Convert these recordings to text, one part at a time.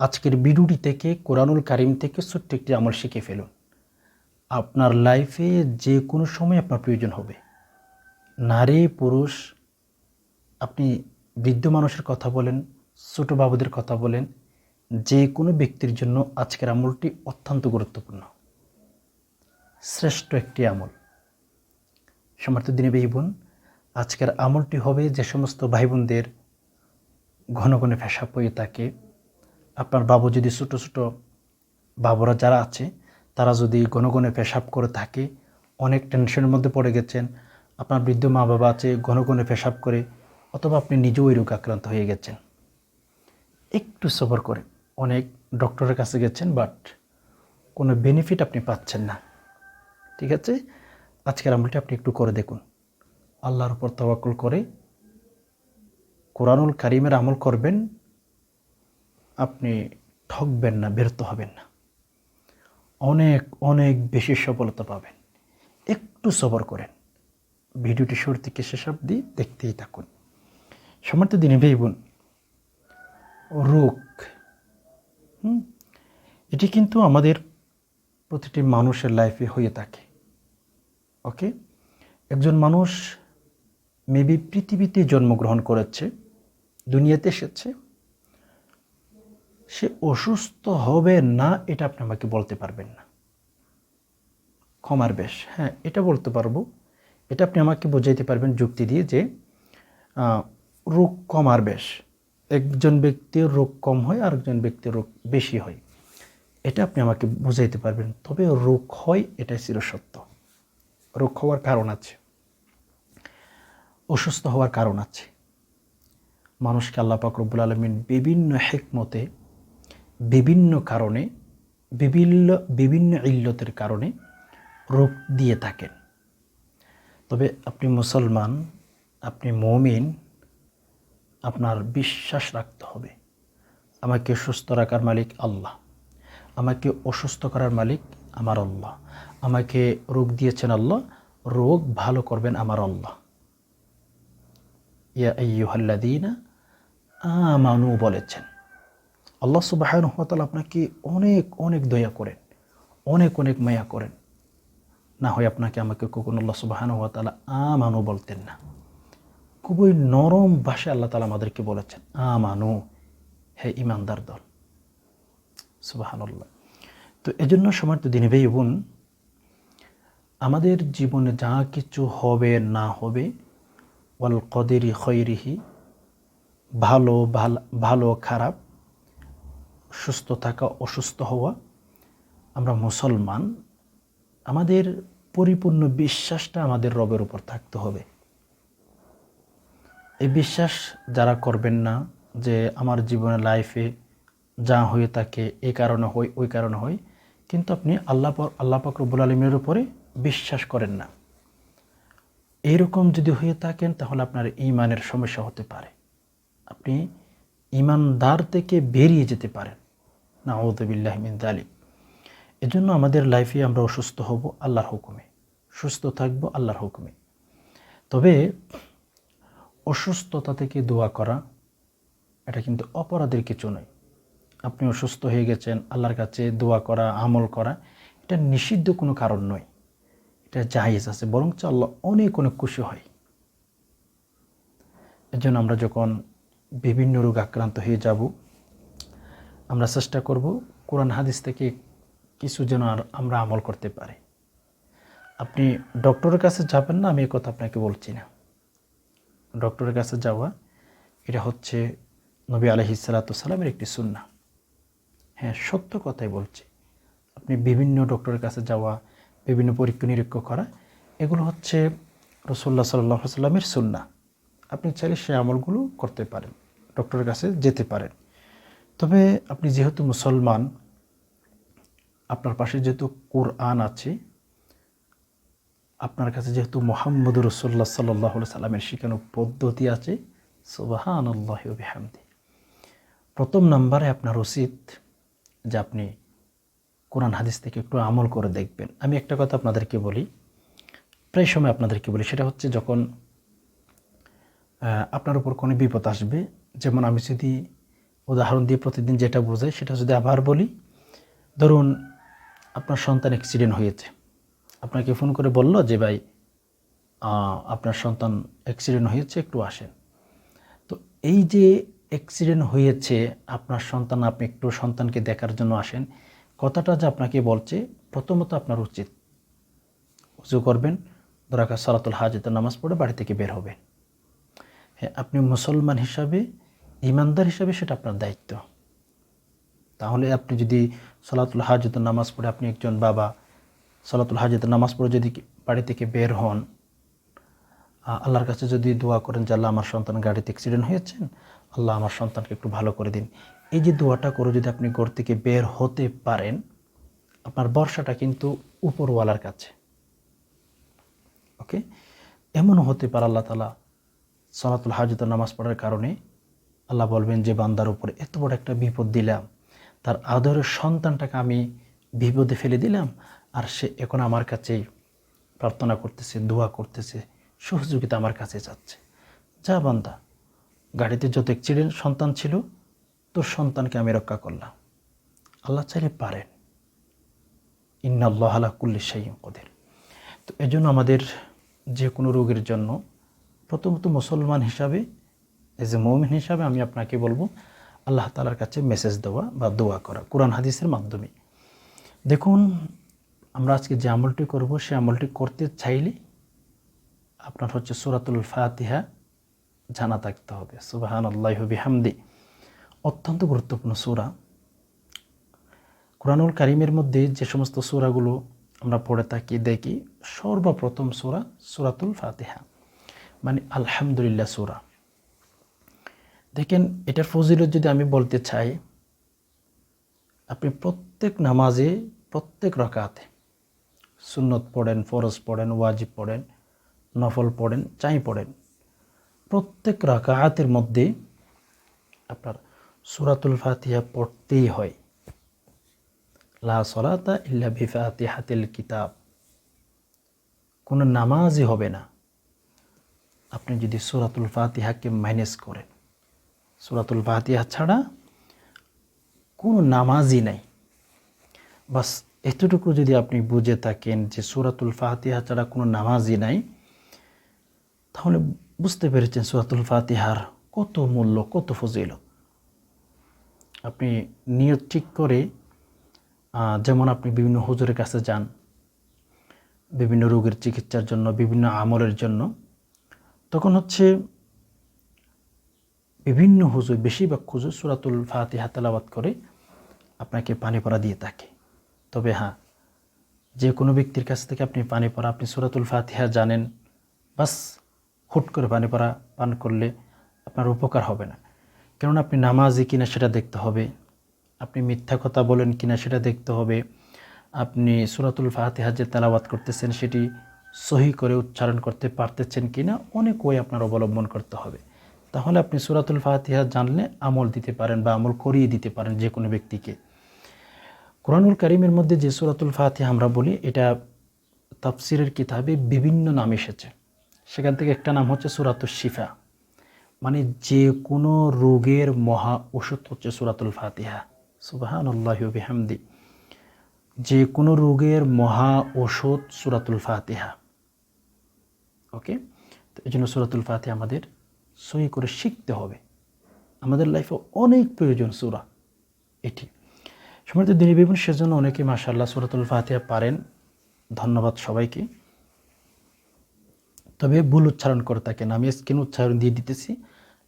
আজকের ভিডিওটি থেকে কোরআনুল কারিম থেকে ছোট্ট একটি আমল শিখে ফেলুন। আপনার লাইফে যে কোনো সময় আপনার প্রয়োজন হবে। নারী, পুরুষ, আপনি বৃদ্ধ মানুষের কথা বলেন, ছোট বাবুদের কথা বলেন, যে কোনো ব্যক্তির জন্য আজকের আমলটি অত্যন্ত গুরুত্বপূর্ণ। শ্রেষ্ঠ একটি আমল। সমর্থ দিনে ভাই বোন, আজকের আমলটি হবে যে সমস্ত ভাই বোনদের ঘন ঘন পেশাব হয়ে থাকে আপনার বাবু যদি ছোটো ছোটো বাবুরা যারা আছে, তারা যদি ঘন ঘন পেশাব করে থাকে, অনেক টেনশনের মধ্যে পড়ে গেছেন, আপনার বৃদ্ধ মা বাবা আছে ঘন ঘন পেশাব করে, অথবা আপনি নিজেও ওই রোগ আক্রান্ত হয়ে গেছেন। একটু সফর করে, অনেক ডক্টরের কাছে গেছেন বাট কোনো বেনিফিট আপনি পাচ্ছেন না। ঠিক আছে? আজকের আমলটি আপনি একটু করে দেখুন। আল্লাহর উপর তওয়াক্কুল করে কোরআনুল কারিমের আমল করবেন আপনি ঠকবেন না, ব্যর্থ হবেন না। অনেক অনেক বেশি সফলতা পাবেন। একটু সবর করেন। ভিডিওটি শুরু থেকে শেষ অবধি দেখতেই থাকুন। সমর্থ দিনে ভাই বোন রোগ, হুম? এটি কিন্তু আমাদের প্রতিটি মানুষের লাইফে হয়ে থাকে। ওকে? একজন মানুষ মেবি পৃথিবীতে জন্মগ্রহণ করেছে, দুনিয়াতে এসেছে সে অসুস্থ হবে না, এটা আপনি আমাকে বলতে পারবেন না। ক্ষমার বেশ হ্যাঁ এটা বলতে পারব। এটা আপনি আমাকে বোঝাইতে পারবেন যুক্তি দিয়ে যে রোগ কমার বেশ। একজন ব্যক্তির রোগ কম হয় আর একজন ব্যক্তির রোগ বেশি হয়। এটা আপনি আমাকে বুঝাইতে পারবেন। তবে রোগ হয়, এটাই চিরসত্য রোগ হওয়ার কারণ আছে। অসুস্থ হওয়ার কারণ আছে। মানুষকে আল্লাহ পাক রব্বুল আলমিন বিভিন্ন হেকমতে বিভিন্ন কারণে, বিভিন্ন বিভিন্ন ইল্লতের কারণে রোগ দিয়ে থাকেন। তবে আপনি মুসলমান, আপনি মমিন, আপনার বিশ্বাস রাখতে হবে। আমাকে সুস্থ রাখার মালিক আল্লাহ। আমাকে অসুস্থ করার মালিক আমার আল্লাহ। আমাকে রোগ দিয়েছেন আল্লাহ, রোগ ভালো করবেন আমার আল্লাহ। ইয়া আইয়ুহাল্লাদিনা আমানু বলেছেন আল্লাহ সুবাহানুহতাল আপনাকে অনেক অনেক দয়া করেন, অনেক অনেক মায়া করেন। না হয় আপনাকে আমাকে কখনো আল্লাহ সুবাহানুহতালা আমানু বলতেন না। খুবই নরম ভাষায় আল্লাহ তালা আমাদেরকে বলেছেন, আমানু, হে ইমানদার দল। সুবাহান্লাহ তো এজন্য সময় তো দিনে ভাই বোন, আমাদের জীবনে যা কিছু হবে, না হবে, ওয়াল কদেরি খৈরিহি ভালো, ভালো, খারাপ সুস্থ থাকা, অসুস্থ হওয়া, আমরা মুসলমান, আমাদের পরিপূর্ণ বিশ্বাসটা আমাদের রবের উপর থাকতে হবে। এই বিশ্বাস যারা করবেন না যে আমার জীবনে লাইফে যা হয়ে থাকে এই কারণে হয়, ওই কারণে হয়, কিন্তু আপনি আল্লাহ আল্লাহ পাক রব্বুল আলমের উপরে বিশ্বাস করেন না। এইরকম যদি হয়ে থাকেন, তাহলে আপনার ইমানের সমস্যা হতে পারে। আপনি ইমানদার থেকে বেরিয়ে যেতে পারেন। না ওদবিল্লাহ মিন দালিক এজন্য আমাদের লাইফে আমরা অসুস্থ হব আল্লাহর হুকুমে। সুস্থ থাকব আল্লাহর হুকুমে। তবে অসুস্থতা থেকে দোয়া করা, এটা কিন্তু অপরাধের কিছু নয়। আপনি অসুস্থ হয়ে গেছেন, আল্লাহর কাছে দোয়া করা, আমল করা, এটা নিষিদ্ধ কোনো কারণ নয়। এটা জায়েজ আছে, বরঞ্চ আল্লাহ অনেক অনেক খুশি হয়। এর জন্য আমরা যখন বিভিন্ন রোগ আক্রান্ত হয়ে যাব আমরা চেষ্টা করব কোরআন হাদিস থেকে কিছু যেন আর আমরা আমল করতে পারি। আপনি ডক্টরের কাছে যাবেন না, আমি এ কথা আপনাকে বলছি না। ডক্টরের কাছে যাওয়া, এটা হচ্ছে নবী আলহিসাল্লামের একটি সুন্না হ্যাঁ সত্য কথাই বলছি। আপনি বিভিন্ন ডক্টরের কাছে যাওয়া, বিভিন্ন পরীক্ষা নিরীক্ষা করা, এগুলো হচ্ছে রসুল্লাহ সাল্লাহ সাল্লামের সুন্না আপনি চাইলে সেই আমলগুলো করতে পারেন, ডক্টরের কাছে যেতে পারেন। তবে আপনি যেহেতু মুসলমান, আপনার পাশে যেহেতু কোরআন আছে, আপনার কাছে যেহেতু মোহাম্মদ রসুল্লাহ সাল্লাহ সাল্লামের শেখানো পদ্ধতি আছে সুবাহান আল্লাহ বিহামদি। প্রথম নাম্বারে আপনার উচিত যে আপনি কোরআন হাদিস থেকে একটু আমল করে দেখবেন। আমি একটা কথা আপনাদেরকে বলি, প্রায় সময় আপনাদেরকে বলি, সেটা হচ্ছে যখন আপনার উপর কোনো বিপদ আসবে, যেমন আমি যদি উদাহরণ দিয়ে প্রতিদিন যেটা বোঝায় সেটা যদি আবার বলি, ধরুন আপনার সন্তান অ্যাক্সিডেন্ট হয়েছে। আপনাকে ফোন করে বলল যে, ভাই আপনার সন্তান অ্যাক্সিডেন্ট হয়েছে, একটু আসেন। তো এই যে অ্যাক্সিডেন্ট হয়েছে, আপনার সন্তান, আপনি একটু সন্তানকে দেখার জন্য আসেন, কথাটা যে আপনাকে বলছে প্রথমত আপনার উচিত। উজু করবেন দরাকা সালাতুল হাজতের নামাজ পড়ে বাড়ি থেকে বের হবেন। হ্যাঁ আপনি মুসলমান হিসাবে ইমানদার হিসাবে সেটা আপনার দায়িত্ব। তাহলে আপনি যদি সলাতুল হাজতের নামাজ পড়ে আপনি একজন বাবা, সলাতুল হাজতের নামাজ পড়ে যদি বাড়ি থেকে বের হন আল্লাহর কাছে যদি দোয়া করেন যে, আল্লাহ আমার সন্তান গাড়িতে অ্যাক্সিডেন্ট হয়েছেন আল্লাহ আমার সন্তানকে একটু ভালো করে দিন। এই যে দোয়াটা করে যদি আপনি ঘর থেকে বের হতে পারেন, আপনার বর্ষাটা কিন্তু উপরওয়ালার কাছে। ওকে? এমনও হতে পারে আল্লাহ তালা সলাতুল হাজতের নামাজ পড়ার কারণে আল্লাহ বলবেন যে বান্দার উপরে এত বড় একটা বিপদ দিলাম, তার আদরের সন্তানটাকে আমি বিপদে ফেলে দিলাম, আর সে এখন আমার কাছেই প্রার্থনা করতেছে, দোয়া করতেছে, সহযোগিতা আমার কাছে চাচ্ছে। যা বান্দা, গাড়িতে যত অ্যাক্সিডেন্ট সন্তান ছিল, তোর সন্তানকে আমি রক্ষা করলাম। আল্লাহ চাইলে পারেন। ইন্নাল্লাহ আলা কুল্লি শাইম কদের। তো এজন্য আমাদের যে কোনো রোগের জন্য প্রথমত মুসলমান হিসাবে এজ এ মৌমিন হিসাবে আমি আপনাকে বলব, আল্লাহ তালার কাছে মেসেজ দেওয়া বা দোয়া করা, কোরআন হাদিসের মাধ্যমে। দেখুন, আমরা আজকে যে আমলটি করব, সে আমলটি করতে চাইলে আপনার হচ্ছে সুরাতুল ফাতিহা জানা থাকতে হবে। সুবাহান আল্লাহ বিহামদি। অত্যন্ত গুরুত্বপূর্ণ সুরা। কোরআনুল কারিমের মধ্যে যে সমস্ত সুরাগুলো আমরা পড়ে থাকি, দেখি, সর্বপ্রথম সুরা সুরাতুল ফাতিহা মানে আলহামদুলিল্লাহ সুরা। দেখেন, এটার ফজিলত যদি আমি বলতে চাই, আপনি প্রত্যেক নামাজে, প্রত্যেক রকাতে সুন্নত পড়েন, ফরজ পড়েন, ওয়াজিব পড়েন, নফল পড়েন, চাই পড়েন। প্রত্যেক রাকাতের মধ্যে আপনার সুরাতুল ফাতিহা পড়তেই হয়। লা সলাতা ইল্লা বিফাতিহাতিল কিতাব। কোনো নামাজই হবে না। আপনি যদি সুরাতুল ফাতিহাকে ম্যানেজ করেন সুরাতুল ফাতিহা ছাড়া কোনো নামাজই নাই। বাস এতটুকু যদি আপনি বুঝে থাকেন যে সুরাতুল ফাতিহা ছাড়া কোনো নামাজই নাই, তাহলে বুঝতে পেরেছেন সুরাতুল ফাতিহার কত মূল্য, কত ফজিল আপনি নিয়ত ঠিক করে যেমন আপনি বিভিন্ন হুজুরের কাছে যান, বিভিন্ন রোগের চিকিৎসার জন্য, বিভিন্ন আমলের জন্য, তখন হচ্ছে বিভিন্ন হুজুর, বেশিরভাগ হুজুর সুরাতুল ফাতিহা তেলাওয়াত করে আপনাকে পানি পড়া দিয়ে থাকে। তবে হ্যাঁ যে কোনো ব্যক্তির কাছ থেকে আপনি পানি পড়া, আপনি সুরাতুল ফাতিহা জানেন, বাস হুট করে পানি পড়া, পান করলে আপনার উপকার হবে না। কেননা আপনি নামাজি কিনা সেটা দেখতে হবে, আপনি মিথ্যা কথা বলেন কিনা সেটা দেখতে হবে, আপনি সুরাতুল ফাতিহা যে তেলাওয়াত করতেছেন সেটি সহি করে উচ্চারণ করতে পারতেছেন কিনা, অনেক ওয়ে আপনার অবলম্বন করতে হবে। তাহলে আপনি সুরাতুল ফাতিহা জানলে আমল দিতে পারেন বা আমল করিয়ে দিতে পারেন যে কোনো ব্যক্তিকে। কোরআনুল করিমের মধ্যে যে সুরাতুল ফাতিহা আমরা বলি, এটা তাফসিরের কিতাবে বিভিন্ন নাম এসেছে। সেখান থেকে একটা নাম হচ্ছে সুরাতুল শিফা। মানে যে কোনো রোগের মহা ওষুধ হচ্ছে সুরাতুল ফাতিহা। সুবাহান আল্লাহ বিহামদি। যে কোনো রোগের মহা ওষুধ সুরাতুল ফাতিহা। ওকে? তো এই জন্য সুরাতুল ফাতিহা আমাদের সই করে শিখতে হবে। আমাদের লাইফে অনেক প্রয়োজন সুরা। এটি। সমৃদ্ধ দিনী বিবন সেজন্য অনেকে মাশাল্লাহ সুরাতুল ফাতিহা পারেন। ধন্যবাদ সবাইকে। তবে ভুল উচ্চারণ করে থাকেন। আমি স্ক্রিন উচ্চারণ দিয়ে দিতেছি।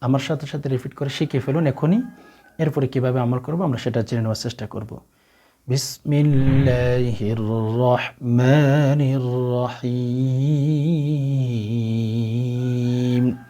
আমার সাথে সাথে রিপিট করে শিখে ফেলুন এখনই। এরপরে কীভাবে আমল করব আমরা সেটা জেনে নেওয়ার চেষ্টা করব। বিসমিল্লাহির রহমানির রহিম।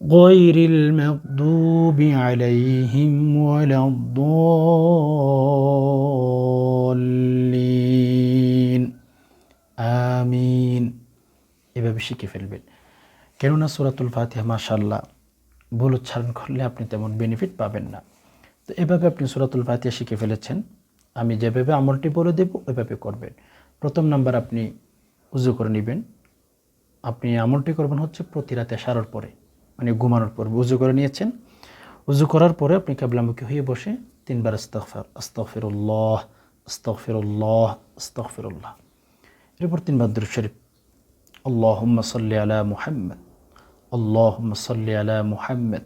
غير المغضوب عليهم ولا الضالين আমিন এভাবে শিখে ফেলবেন কেননা সুরাতুল ফাতিহা মাশাল্লাহ ভুল উচ্চারণ করলে আপনি তেমন বেনিফিট পাবেন না তো এভাবে আপনি সুরাতুল ফাতিহা শিখে ফেলেছেন আমি যেভাবে আমলটি বলে দেব ওইভাবে করবেন প্রথম নাম্বার আপনি উজু করে নেবেন আপনি আমলটি করবেন হচ্ছে প্রতি রাতে সারার পরে মানে ঘুমানোর পর উজু করে নিয়েছেন। উজু করার পরে আপনি কাবলামুখী হয়ে বসে তিনবার আস্তফার আস্তফিরুল্লাহ আস্তফিরুল্লাহ আস্তফিরুল্লাহ এরপর তিনবার দুরুদ শরীফ, আল্লাহুম্মা সাল্লি আলা মুহাম্মদ, আল্লাহুম্মা সাল্লি আলা মুহাম্মদ,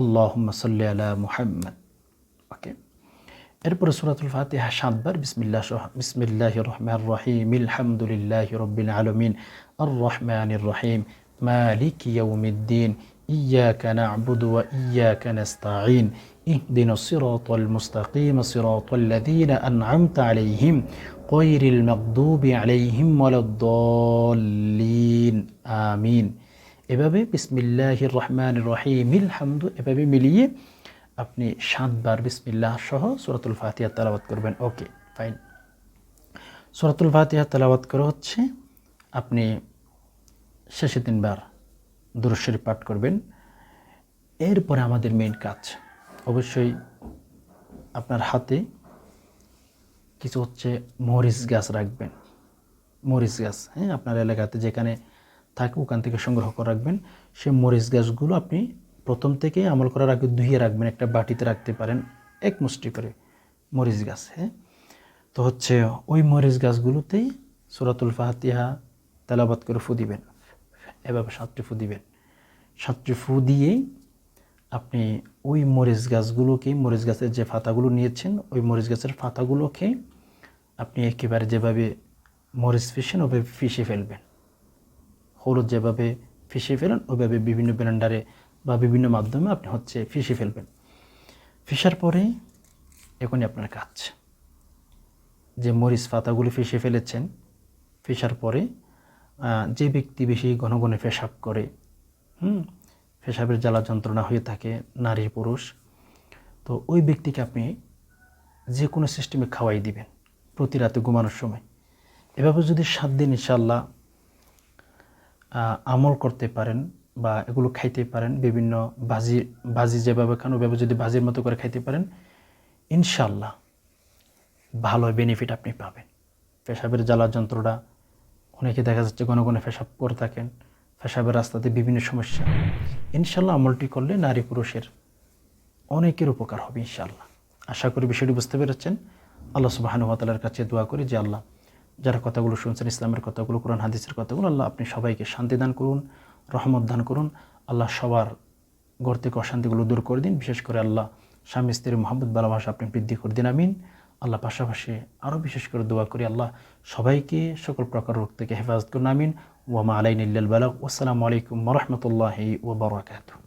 আল্লাহুম্মা সাল্লি আলা মুহাম্মদ। ওকে? এরপরে সুরাতুল ফাতিহা সাতবার বিসমিল্লাহ বিসমিল্লাহ রহমান রহিম, আলহামদুলিল্লাহ রব্বিল আলমিন আর রহমানির রহিম, মালিক ইয়াউমিদ্দিন إياك نعبد وإياك نستعين اهدنا الصراط المستقيم صراط الذين أنعمت عليهم غير المغضوب عليهم ولا الضالين آمين এভাবে বিসমিল্লাহির রহমানির রহিমিল হামদু এভাবে মিলিয়ে আপনি সাতবার বিসমিল্লাহ সহ সুরাতুল ফাতিহা তালাবাত করবেন ওকে ফাইন সুরাতুল ফাতিহা তালাবাত করা হচ্ছে আপনি শেষে তিনবার দুরশ্বরী পাঠ করবেন। এরপরে আমাদের মেন কাজ। অবশ্যই আপনার হাতে কিছু হচ্ছে মরিচ গাছ রাখবেন। মরিচ গাছ হ্যাঁ আপনার এলাকাতে যেখানে থাকে ওখান থেকে সংগ্রহ করে রাখবেন। সে মরিচ গাছগুলো আপনি প্রথম থেকে আমল করার আগে ধুয়ে রাখবেন, একটা বাটিতে রাখতে পারেন এক মুষ্টি করে মরিচ গাছ হ্যাঁ। তো হচ্ছে ওই মরিচ গাছগুলোতেই সুরাতুল ফাহাতিহা তেলাবাত করে ফু দিবেন। এভাবে সাতটি ফু দিবেন। সাতটি ফু দিয়েই আপনি ওই মরিচ গাছগুলোকে, মরিচ গাছের যে ফাতাগুলো নিয়েছেন, ওই মরিচ গাছের ফাতাগুলোকে আপনি একেবারে যেভাবে মরিচ ফিসেন, ওভাবে ফিসে ফেলবেন। হলুদ যেভাবে ফিসে ফেলেন ওইভাবে বিভিন্ন ব্লেন্ডারে বা বিভিন্ন মাধ্যমে আপনি হচ্ছে ফিসে ফেলবেন। ফিসার পরে এখনই আপনার কাজ। যে মরিচ পাতাগুলি ফিসে ফেলেছেন, ফিসার পরে যে ব্যক্তি বেশি ঘন ঘন পেশাব করে, হুম, পেশাবের জ্বালা যন্ত্রণা হয়ে থাকে, নারী পুরুষ, তো ওই ব্যক্তিকে আপনি যে কোনো সিস্টেমে খাওয়াই দিবেন প্রতি রাতে ঘুমানোর সময়। এভাবে যদি সাত দিন ইনশাল্লাহ আমল করতে পারেন বা এগুলো খাইতে পারেন, বিভিন্ন বাজি বাজি যেভাবে খান, ওইভাবে যদি বাজির মতো করে খাইতে পারেন ইনশাল্লাহ ভালো বেনিফিট আপনি পাবেন। পেশাবের জ্বালা যন্ত্রটা অনেকে দেখা যাচ্ছে ঘন ঘন পেশাব করে থাকেন পেশাবের রাস্তাতে বিভিন্ন সমস্যা। ইনশাল্লাহ আমলটি করলে নারী পুরুষের অনেকের উপকার হবে ইনশাল্লাহ। আশা করি বিষয়টি বুঝতে পেরেছেন। আল্লাহ সুবাহানুয়াতালার কাছে দোয়া করি যে আল্লাহ যারা কথাগুলো শুনছেন, ইসলামের কথাগুলো, কোরআন, হাদিসের কথাগুলো, আল্লাহ আপনি সবাইকে শান্তি দান করুন, রহমত দান করুন। আল্লাহ সবার ঘর থেকে অশান্তিগুলো দূর করে দিন। বিশেষ করে আল্লাহ স্বামী স্ত্রী মোহাম্মদ ভালোবাসা আপনি বৃদ্ধি করে দিন। আমিন। আল্লাহ পাশাপাশি আরও বিশেষ করে দোয়া করি, আল্লাহ সবাইকে সকল প্রকার রোগ থেকে হেফাজত করুন, আমিন। ওয়ামা আলাইন ইল্লাল বালাক আসসালামু আলাইকুম রহমতুল্লাহি ওবরাকাতু